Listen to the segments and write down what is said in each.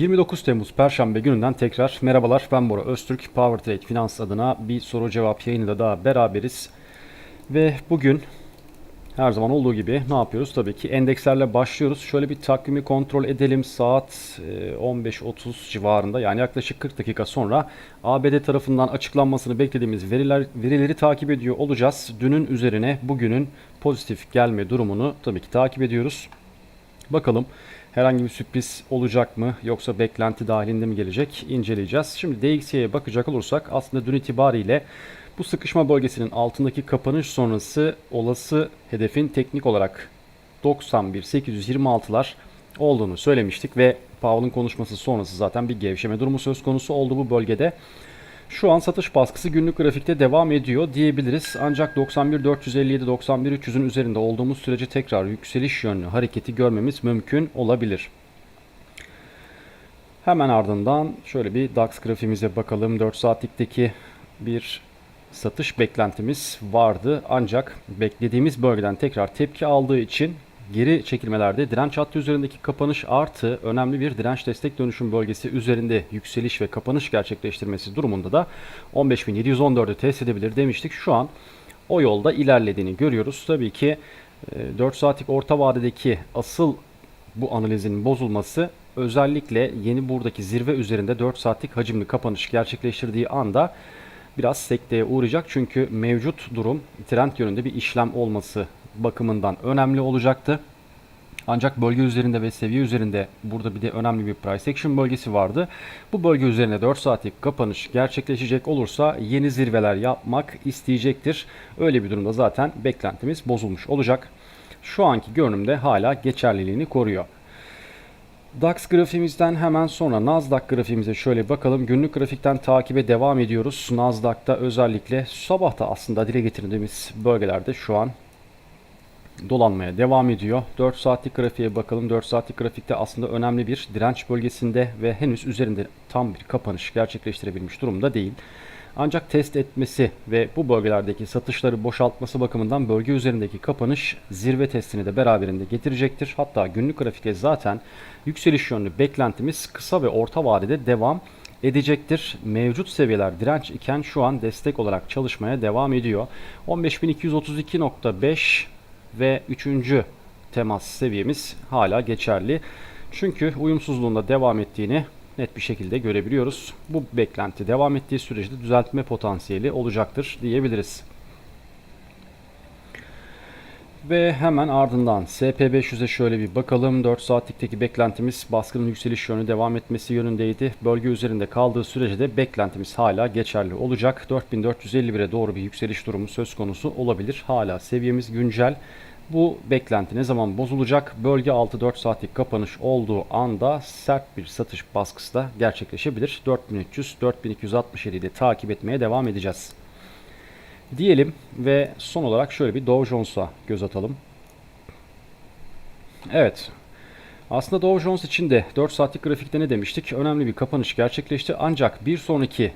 29 Temmuz Perşembe gününden tekrar merhabalar. Ben Bora Öztürk. Power Trade Finans adına bir soru cevap yayınında daha beraberiz. Ve bugün her zaman olduğu gibi ne yapıyoruz? Tabii ki endekslerle başlıyoruz. Şöyle bir takvimi kontrol edelim. Saat e, 15.30 civarında yani yaklaşık 40 dakika sonra ABD tarafından açıklanmasını beklediğimiz veriler verileri takip ediyor olacağız. Dünün üzerine bugünün pozitif gelme durumunu tabii ki takip ediyoruz. Bakalım herhangi bir sürpriz olacak mı yoksa beklenti dahilinde mi gelecek inceleyeceğiz. Şimdi DXY'ye bakacak olursak aslında dün itibariyle bu sıkışma bölgesinin altındaki kapanış sonrası olası hedefin teknik olarak 91.826'lar olduğunu söylemiştik ve Powell'ın konuşması sonrası zaten bir gevşeme durumu söz konusu oldu bu bölgede. Şu an satış baskısı günlük grafikte devam ediyor diyebiliriz. Ancak 91.457-91.300'ün üzerinde olduğumuz sürece tekrar yükseliş yönlü hareketi görmemiz mümkün olabilir. Hemen ardından şöyle bir DAX grafiğimize bakalım. 4 saatlikteki bir satış beklentimiz vardı. Ancak beklediğimiz bölgeden tekrar tepki aldığı için geri çekilmelerde direnç hattı üzerindeki kapanış artı önemli bir direnç destek dönüşüm bölgesi üzerinde yükseliş ve kapanış gerçekleştirmesi durumunda da 15.714'ü test edebilir demiştik. Şu an o yolda ilerlediğini görüyoruz. Tabii ki 4 saatlik orta vadedeki asıl bu analizin bozulması özellikle yeni buradaki zirve üzerinde 4 saatlik hacimli kapanış gerçekleştirdiği anda biraz sekteye uğrayacak. Çünkü mevcut durum trend yönünde bir işlem olması bakımından önemli olacaktı. Ancak bölge üzerinde ve seviye üzerinde burada bir de önemli bir price action bölgesi vardı. Bu bölge üzerinde 4 saatlik kapanış gerçekleşecek olursa yeni zirveler yapmak isteyecektir. Öyle bir durumda zaten beklentimiz bozulmuş olacak. Şu anki görünümde hala geçerliliğini koruyor. DAX grafiğimizden hemen sonra Nasdaq grafiğimize şöyle bakalım. Günlük grafikten takibe devam ediyoruz. Nasdaq'ta özellikle sabahta aslında dile getirdiğimiz bölgelerde şu an dolanmaya devam ediyor. 4 saatlik grafiğe bakalım. 4 saatlik grafikte aslında önemli bir direnç bölgesinde ve henüz üzerinde tam bir kapanış gerçekleştirebilmiş durumda değil. Ancak test etmesi ve bu bölgelerdeki satışları boşaltması bakımından bölge üzerindeki kapanış zirve testini de beraberinde getirecektir. Hatta günlük grafikte zaten yükseliş yönlü beklentimiz kısa ve orta vadede devam edecektir. Mevcut seviyeler direnç iken şu an destek olarak çalışmaya devam ediyor. 15.232.5 ve 3. temas seviyemiz hala geçerli. Çünkü uyumsuzluğunda devam ettiğini net bir şekilde görebiliyoruz. Bu beklenti devam ettiği sürece düzeltme potansiyeli olacaktır diyebiliriz. Ve hemen ardından SP500'e şöyle bir bakalım. 4 saatlikteki beklentimiz baskının yükseliş yönü devam etmesi yönündeydi. Bölge üzerinde kaldığı sürece de beklentimiz hala geçerli olacak. 4451'e doğru bir yükseliş durumu söz konusu olabilir. Hala seviyemiz güncel. Bu beklenti ne zaman bozulacak? Bölge altı 4 saatlik kapanış olduğu anda sert bir satış baskısı da gerçekleşebilir. 4300 4267'yi de takip etmeye devam edeceğiz. Diyelim ve son olarak şöyle bir Dow Jones'a göz atalım. Evet. Aslında Dow Jones için de 4 saatlik grafikte ne demiştik? Önemli bir kapanış gerçekleşti. Ancak bir sonraki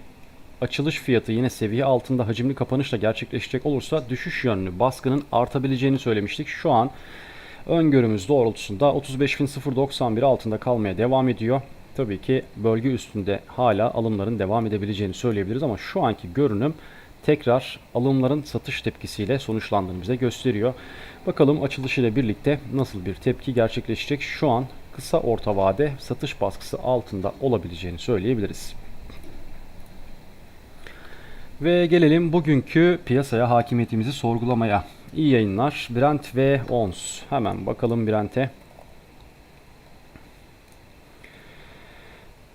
açılış fiyatı yine seviye altında hacimli kapanışla gerçekleşecek olursa düşüş yönlü baskının artabileceğini söylemiştik. Şu an öngörümüz doğrultusunda 35.091 altında kalmaya devam ediyor. Tabii ki bölge üstünde hala alımların devam edebileceğini söyleyebiliriz ama şu anki görünüm tekrar alımların satış tepkisiyle sonuçlandığını bize gösteriyor. Bakalım açılışıyla birlikte nasıl bir tepki gerçekleşecek. Şu an kısa orta vade satış baskısı altında olabileceğini söyleyebiliriz. Ve gelelim bugünkü piyasaya hakimiyetimizi sorgulamaya. İyi yayınlar. Brent ve ONS. Hemen bakalım Brent'e.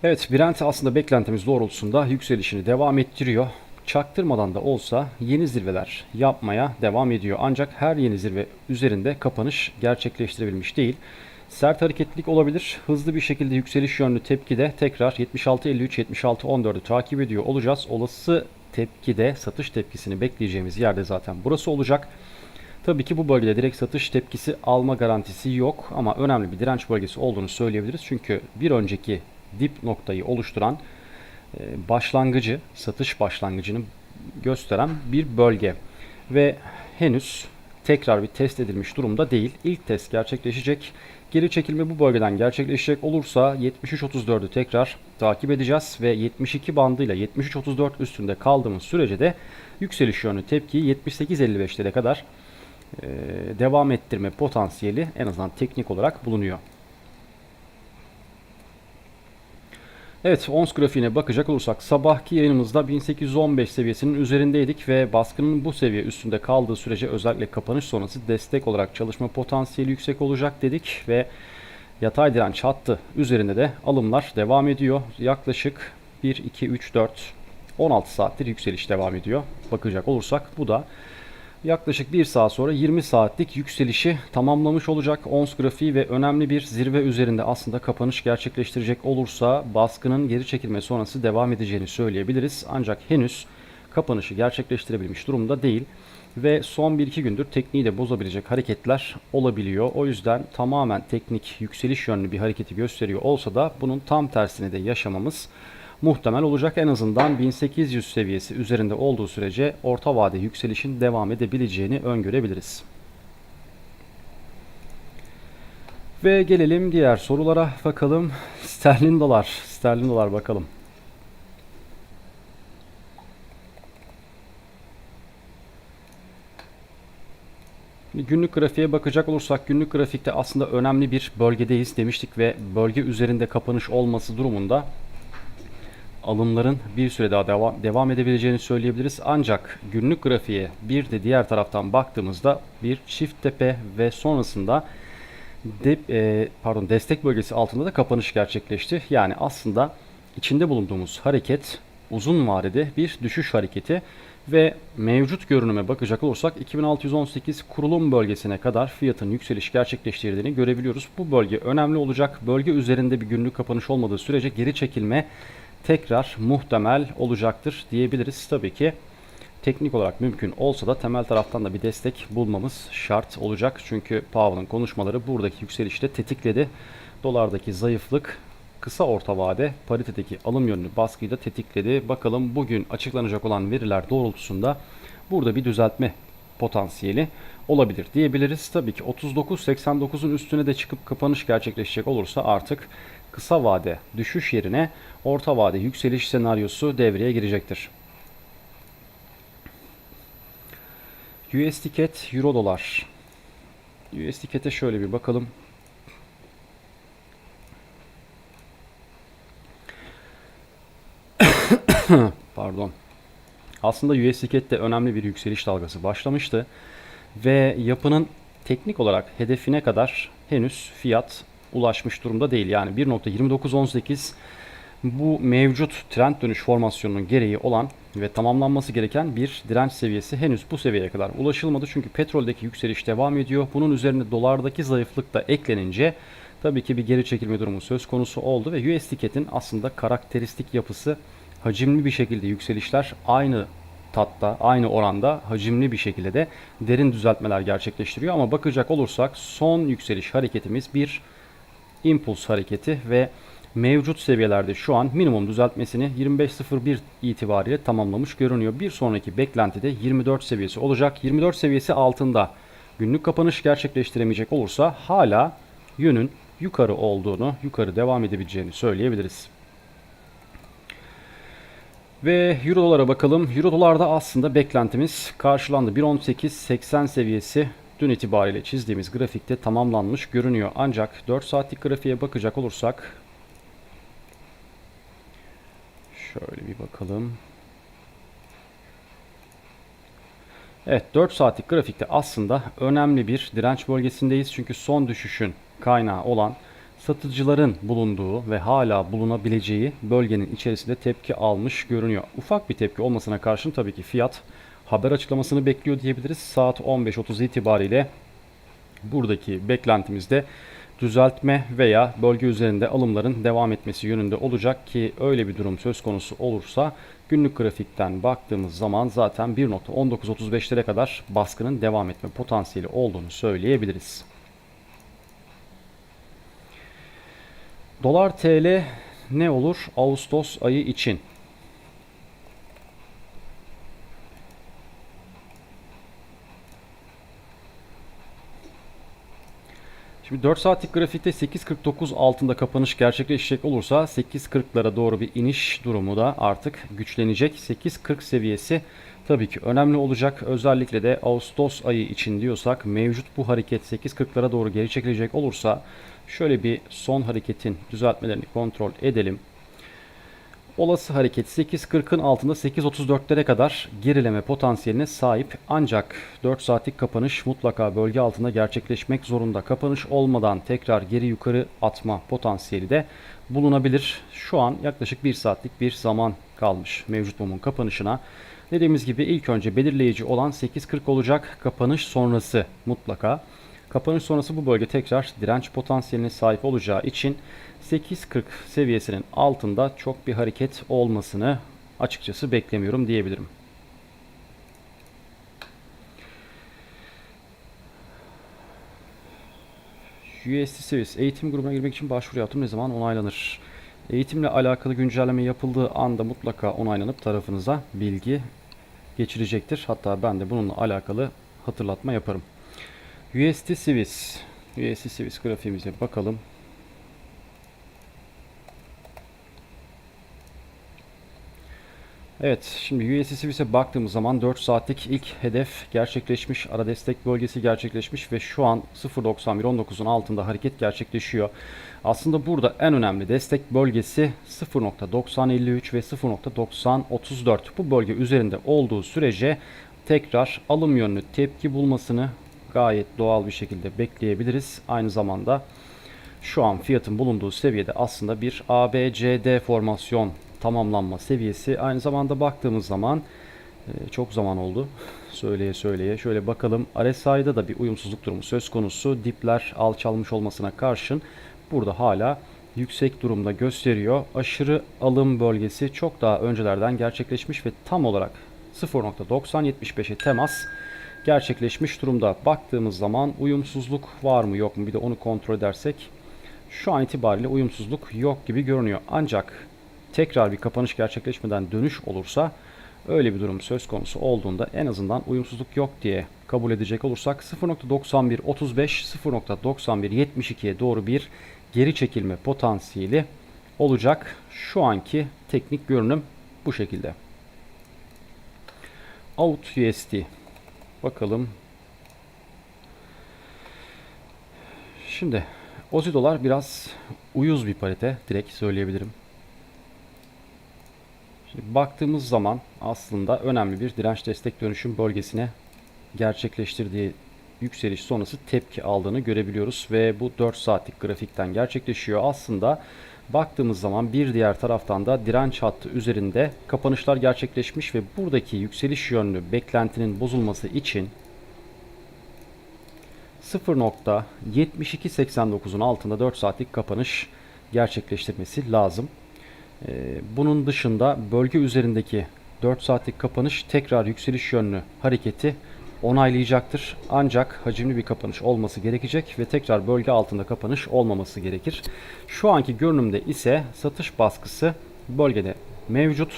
Evet Brent aslında beklentimiz doğrultusunda yükselişini devam ettiriyor. Çaktırmadan da olsa yeni zirveler yapmaya devam ediyor. Ancak her yeni zirve üzerinde kapanış gerçekleştirebilmiş değil. Sert hareketlilik olabilir. Hızlı bir şekilde yükseliş yönlü tepkide tekrar 76.53-76.14'ü takip ediyor olacağız. Olası tepkide satış tepkisini bekleyeceğimiz yerde zaten burası olacak. Tabii ki bu bölgede direkt satış tepkisi alma garantisi yok ama önemli bir direnç bölgesi olduğunu söyleyebiliriz. Çünkü bir önceki dip noktayı oluşturan başlangıcı, satış başlangıcını gösteren bir bölge ve henüz tekrar bir test edilmiş durumda değil. İlk test gerçekleşecek. geri çekilme bu bölgeden gerçekleşecek olursa 73.34'ü tekrar takip edeceğiz ve 72 bandıyla 73.34 üstünde kaldığımız sürece de yükseliş yönlü tepkiyi 78.55'lere kadar e, devam ettirme potansiyeli en azından teknik olarak bulunuyor. Evet, ONS grafiğine bakacak olursak sabahki yayınımızda 1815 seviyesinin üzerindeydik ve baskının bu seviye üstünde kaldığı sürece özellikle kapanış sonrası destek olarak çalışma potansiyeli yüksek olacak dedik ve yatay direnç hattı üzerinde de alımlar devam ediyor. Yaklaşık 1, 2, 3, 4, 16 saattir yükseliş devam ediyor. Bakacak olursak bu da yaklaşık 1 saat sonra 20 saatlik yükselişi tamamlamış olacak. ONS grafiği ve önemli bir zirve üzerinde aslında kapanış gerçekleştirecek olursa baskının geri çekilme sonrası devam edeceğini söyleyebiliriz. Ancak henüz kapanışı gerçekleştirebilmiş durumda değil ve son 1-2 gündür tekniği de bozabilecek hareketler olabiliyor. O yüzden tamamen teknik yükseliş yönlü bir hareketi gösteriyor olsa da bunun tam tersini de yaşamamız muhtemel olacak. En azından 1800 seviyesi üzerinde olduğu sürece orta vade yükselişin devam edebileceğini öngörebiliriz. Ve gelelim diğer sorulara bakalım. Sterlin dolar, sterlin dolar bakalım. Günlük grafiğe bakacak olursak günlük grafikte aslında önemli bir bölgedeyiz demiştik ve bölge üzerinde kapanış olması durumunda alımların bir süre daha devam, devam edebileceğini söyleyebiliriz. Ancak günlük grafiğe bir de diğer taraftan baktığımızda bir çift tepe ve sonrasında de, e, pardon destek bölgesi altında da kapanış gerçekleşti. Yani aslında içinde bulunduğumuz hareket uzun vadede bir düşüş hareketi ve mevcut görünüme bakacak olursak 2618 kurulum bölgesine kadar fiyatın yükseliş gerçekleştirdiğini görebiliyoruz. Bu bölge önemli olacak. Bölge üzerinde bir günlük kapanış olmadığı sürece geri çekilme tekrar muhtemel olacaktır diyebiliriz. Tabii ki teknik olarak mümkün olsa da temel taraftan da bir destek bulmamız şart olacak. Çünkü Powell'ın konuşmaları buradaki yükselişte tetikledi. Dolardaki zayıflık kısa orta vade paritedeki alım yönlü baskıyı da tetikledi. Bakalım bugün açıklanacak olan veriler doğrultusunda burada bir düzeltme potansiyeli olabilir diyebiliriz. Tabii ki 39.89'un üstüne de çıkıp kapanış gerçekleşecek olursa artık kısa vade düşüş yerine orta vade yükseliş senaryosu devreye girecektir. USD CAD Euro dolar. USD CAD'e şöyle bir bakalım. Pardon. Aslında USD CAD'de önemli bir yükseliş dalgası başlamıştı ve yapının teknik olarak hedefine kadar henüz fiyat ulaşmış durumda değil. Yani 1.2918 bu mevcut trend dönüş formasyonunun gereği olan ve tamamlanması gereken bir direnç seviyesi henüz bu seviyeye kadar ulaşılmadı. Çünkü petroldeki yükseliş devam ediyor. Bunun üzerine dolardaki zayıflık da eklenince tabii ki bir geri çekilme durumu söz konusu oldu ve US tiketin aslında karakteristik yapısı hacimli bir şekilde yükselişler aynı tatta, aynı oranda hacimli bir şekilde de derin düzeltmeler gerçekleştiriyor. Ama bakacak olursak son yükseliş hareketimiz bir impuls hareketi ve mevcut seviyelerde şu an minimum düzeltmesini 25.01 itibariyle tamamlamış görünüyor. Bir sonraki beklentide 24 seviyesi olacak. 24 seviyesi altında günlük kapanış gerçekleştiremeyecek olursa hala yönün yukarı olduğunu, yukarı devam edebileceğini söyleyebiliriz. Ve Euro dolara bakalım. Euro dolarda aslında beklentimiz karşılandı. 1.18.80 seviyesi dün itibariyle çizdiğimiz grafikte tamamlanmış görünüyor. Ancak 4 saatlik grafiğe bakacak olursak şöyle bir bakalım. Evet 4 saatlik grafikte aslında önemli bir direnç bölgesindeyiz. Çünkü son düşüşün kaynağı olan satıcıların bulunduğu ve hala bulunabileceği bölgenin içerisinde tepki almış görünüyor. Ufak bir tepki olmasına karşın tabii ki fiyat haber açıklamasını bekliyor diyebiliriz. Saat 15.30 itibariyle buradaki beklentimizde düzeltme veya bölge üzerinde alımların devam etmesi yönünde olacak ki öyle bir durum söz konusu olursa günlük grafikten baktığımız zaman zaten 1.1935'lere kadar baskının devam etme potansiyeli olduğunu söyleyebiliriz. Dolar TL ne olur Ağustos ayı için? Şimdi 4 saatlik grafikte 8.49 altında kapanış gerçekleşecek olursa 8.40'lara doğru bir iniş durumu da artık güçlenecek. 8.40 seviyesi tabii ki önemli olacak. Özellikle de Ağustos ayı için diyorsak mevcut bu hareket 8.40'lara doğru geri çekilecek olursa şöyle bir son hareketin düzeltmelerini kontrol edelim. Olası hareket 8.40'ın altında 8.34'lere kadar gerileme potansiyeline sahip ancak 4 saatlik kapanış mutlaka bölge altında gerçekleşmek zorunda. Kapanış olmadan tekrar geri yukarı atma potansiyeli de bulunabilir. Şu an yaklaşık 1 saatlik bir zaman kalmış mevcut mumun kapanışına. Dediğimiz gibi ilk önce belirleyici olan 8.40 olacak. Kapanış sonrası mutlaka. Kapanış sonrası bu bölge tekrar direnç potansiyeline sahip olacağı için 8.40 seviyesinin altında çok bir hareket olmasını açıkçası beklemiyorum diyebilirim. USD seviyesi eğitim grubuna girmek için başvuru yaptım. Ne zaman onaylanır? Eğitimle alakalı güncelleme yapıldığı anda mutlaka onaylanıp tarafınıza bilgi geçirecektir. Hatta ben de bununla alakalı hatırlatma yaparım. USD Swiss. USD Swiss grafiğimize bakalım. Evet, şimdi USD Swiss'e baktığımız zaman 4 saatlik ilk hedef gerçekleşmiş, ara destek bölgesi gerçekleşmiş ve şu an 0.91.19'un altında hareket gerçekleşiyor. Aslında burada en önemli destek bölgesi 0.9053 ve 0.9034. Bu bölge üzerinde olduğu sürece tekrar alım yönlü tepki bulmasını gayet doğal bir şekilde bekleyebiliriz. Aynı zamanda şu an fiyatın bulunduğu seviyede aslında bir ABCD formasyon tamamlanma seviyesi. Aynı zamanda baktığımız zaman e, çok zaman oldu söyleye söyleye. Şöyle bakalım RSI'da da bir uyumsuzluk durumu söz konusu. Dipler alçalmış olmasına karşın burada hala yüksek durumda gösteriyor. Aşırı alım bölgesi çok daha öncelerden gerçekleşmiş ve tam olarak 0.9075'e temas gerçekleşmiş durumda. Baktığımız zaman uyumsuzluk var mı yok mu bir de onu kontrol edersek şu an itibariyle uyumsuzluk yok gibi görünüyor. Ancak tekrar bir kapanış gerçekleşmeden dönüş olursa öyle bir durum söz konusu olduğunda en azından uyumsuzluk yok diye kabul edecek olursak 0.9135 0.9172'ye doğru bir geri çekilme potansiyeli olacak. Şu anki teknik görünüm bu şekilde. Out USD bakalım. Şimdi Ozi dolar biraz uyuz bir parite direkt söyleyebilirim. Şimdi baktığımız zaman aslında önemli bir direnç destek dönüşüm bölgesine gerçekleştirdiği yükseliş sonrası tepki aldığını görebiliyoruz ve bu 4 saatlik grafikten gerçekleşiyor. Aslında baktığımız zaman bir diğer taraftan da direnç hattı üzerinde kapanışlar gerçekleşmiş ve buradaki yükseliş yönlü beklentinin bozulması için 0.7289'un altında 4 saatlik kapanış gerçekleştirmesi lazım. Ee, bunun dışında bölge üzerindeki 4 saatlik kapanış tekrar yükseliş yönlü hareketi onaylayacaktır. Ancak hacimli bir kapanış olması gerekecek ve tekrar bölge altında kapanış olmaması gerekir. Şu anki görünümde ise satış baskısı bölgede mevcut.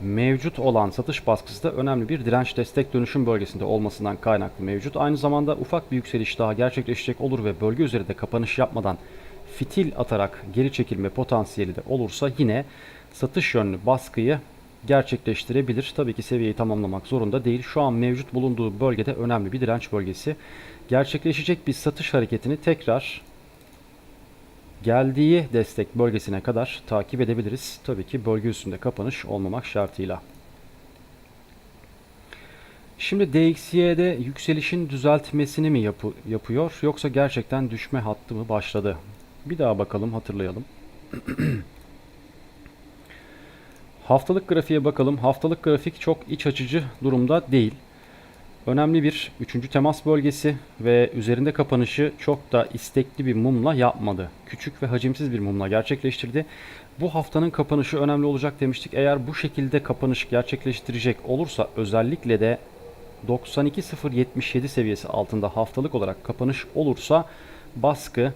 Mevcut olan satış baskısı da önemli bir direnç destek dönüşüm bölgesinde olmasından kaynaklı mevcut. Aynı zamanda ufak bir yükseliş daha gerçekleşecek olur ve bölge üzerinde kapanış yapmadan fitil atarak geri çekilme potansiyeli de olursa yine satış yönlü baskıyı gerçekleştirebilir. Tabii ki seviyeyi tamamlamak zorunda değil. Şu an mevcut bulunduğu bölgede önemli bir direnç bölgesi. Gerçekleşecek bir satış hareketini tekrar geldiği destek bölgesine kadar takip edebiliriz. Tabii ki bölge üstünde kapanış olmamak şartıyla. Şimdi DXY'de yükselişin düzeltmesini mi yapı yapıyor yoksa gerçekten düşme hattı mı başladı? Bir daha bakalım hatırlayalım. Haftalık grafiğe bakalım. Haftalık grafik çok iç açıcı durumda değil. Önemli bir üçüncü temas bölgesi ve üzerinde kapanışı çok da istekli bir mumla yapmadı. Küçük ve hacimsiz bir mumla gerçekleştirdi. Bu haftanın kapanışı önemli olacak demiştik. Eğer bu şekilde kapanış gerçekleştirecek olursa özellikle de 92.077 seviyesi altında haftalık olarak kapanış olursa baskı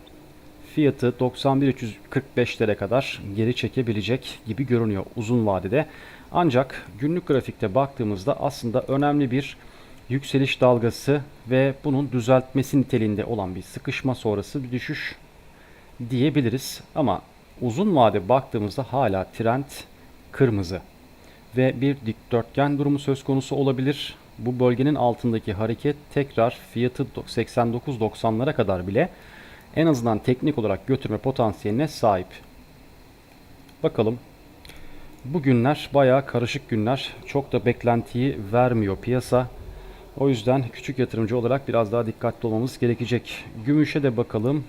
fiyatı 91.345'lere kadar geri çekebilecek gibi görünüyor uzun vadede. Ancak günlük grafikte baktığımızda aslında önemli bir yükseliş dalgası ve bunun düzeltmesi niteliğinde olan bir sıkışma sonrası bir düşüş diyebiliriz. Ama uzun vade baktığımızda hala trend kırmızı ve bir dikdörtgen durumu söz konusu olabilir. Bu bölgenin altındaki hareket tekrar fiyatı 89-90'lara kadar bile en azından teknik olarak götürme potansiyeline sahip. Bakalım. Bu günler bayağı karışık günler. Çok da beklentiyi vermiyor piyasa. O yüzden küçük yatırımcı olarak biraz daha dikkatli olmamız gerekecek. Gümüşe de bakalım.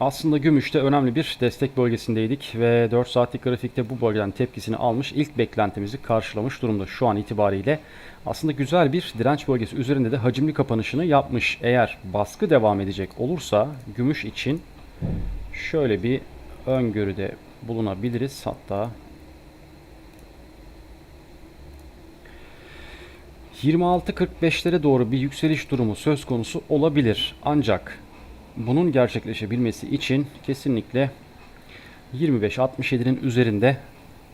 Aslında gümüşte önemli bir destek bölgesindeydik ve 4 saatlik grafikte bu bölgeden tepkisini almış ilk beklentimizi karşılamış durumda şu an itibariyle. Aslında güzel bir direnç bölgesi üzerinde de hacimli kapanışını yapmış. Eğer baskı devam edecek olursa gümüş için şöyle bir öngörüde bulunabiliriz. Hatta 26.45'lere doğru bir yükseliş durumu söz konusu olabilir. Ancak bunun gerçekleşebilmesi için kesinlikle 25-67'nin üzerinde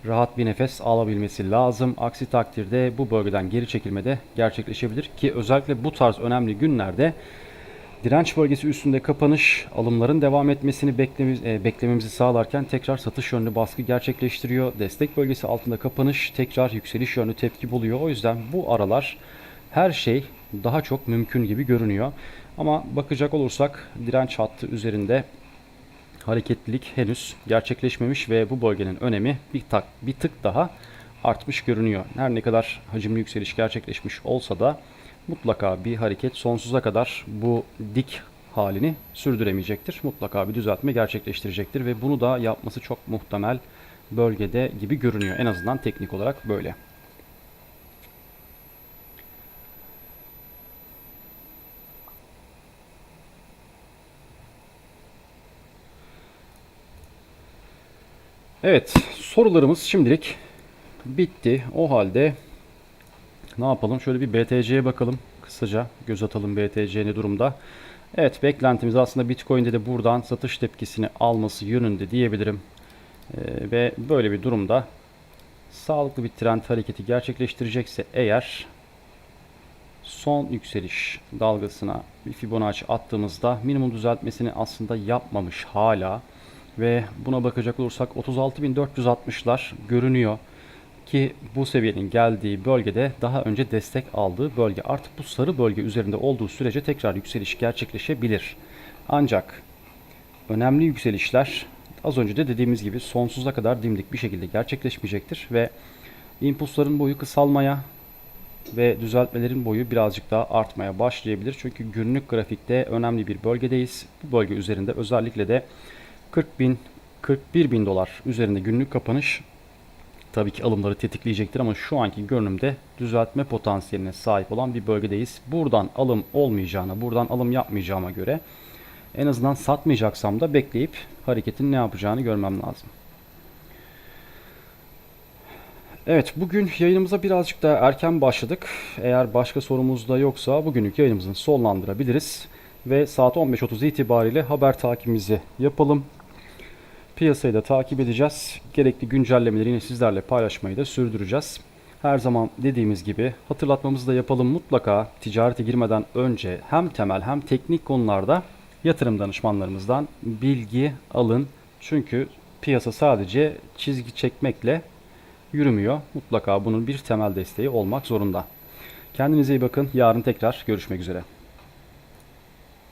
rahat bir nefes alabilmesi lazım. Aksi takdirde bu bölgeden geri çekilme de gerçekleşebilir ki özellikle bu tarz önemli günlerde direnç bölgesi üstünde kapanış alımların devam etmesini e, beklememizi sağlarken tekrar satış yönlü baskı gerçekleştiriyor. Destek bölgesi altında kapanış tekrar yükseliş yönlü tepki buluyor. O yüzden bu aralar her şey daha çok mümkün gibi görünüyor. Ama bakacak olursak direnç hattı üzerinde hareketlilik henüz gerçekleşmemiş ve bu bölgenin önemi bir, tak, bir tık daha artmış görünüyor. Her ne kadar hacimli yükseliş gerçekleşmiş olsa da mutlaka bir hareket sonsuza kadar bu dik halini sürdüremeyecektir. Mutlaka bir düzeltme gerçekleştirecektir ve bunu da yapması çok muhtemel bölgede gibi görünüyor. En azından teknik olarak böyle. Evet, sorularımız şimdilik bitti. O halde ne yapalım? Şöyle bir BTC'ye bakalım. Kısaca göz atalım BTC ne durumda. Evet, beklentimiz aslında Bitcoin'de de buradan satış tepkisini alması yönünde diyebilirim. Ee, ve böyle bir durumda sağlıklı bir trend hareketi gerçekleştirecekse eğer son yükseliş dalgasına bir Fibonacci attığımızda minimum düzeltmesini aslında yapmamış hala ve buna bakacak olursak 36.460'lar görünüyor ki bu seviyenin geldiği bölgede daha önce destek aldığı bölge. Artık bu sarı bölge üzerinde olduğu sürece tekrar yükseliş gerçekleşebilir. Ancak önemli yükselişler az önce de dediğimiz gibi sonsuza kadar dimdik bir şekilde gerçekleşmeyecektir ve impulsların boyu kısalmaya ve düzeltmelerin boyu birazcık daha artmaya başlayabilir. Çünkü günlük grafikte önemli bir bölgedeyiz. Bu bölge üzerinde özellikle de 40 bin 41 bin dolar üzerinde günlük kapanış tabii ki alımları tetikleyecektir ama şu anki görünümde düzeltme potansiyeline sahip olan bir bölgedeyiz. Buradan alım olmayacağına, buradan alım yapmayacağıma göre en azından satmayacaksam da bekleyip hareketin ne yapacağını görmem lazım. Evet bugün yayınımıza birazcık daha erken başladık. Eğer başka sorumuz da yoksa bugünlük yayınımızın sonlandırabiliriz. Ve saat 15.30 itibariyle haber takibimizi yapalım. Piyasayı da takip edeceğiz. Gerekli güncellemeleri yine sizlerle paylaşmayı da sürdüreceğiz. Her zaman dediğimiz gibi hatırlatmamızı da yapalım. Mutlaka ticarete girmeden önce hem temel hem teknik konularda yatırım danışmanlarımızdan bilgi alın. Çünkü piyasa sadece çizgi çekmekle yürümüyor. Mutlaka bunun bir temel desteği olmak zorunda. Kendinize iyi bakın. Yarın tekrar görüşmek üzere.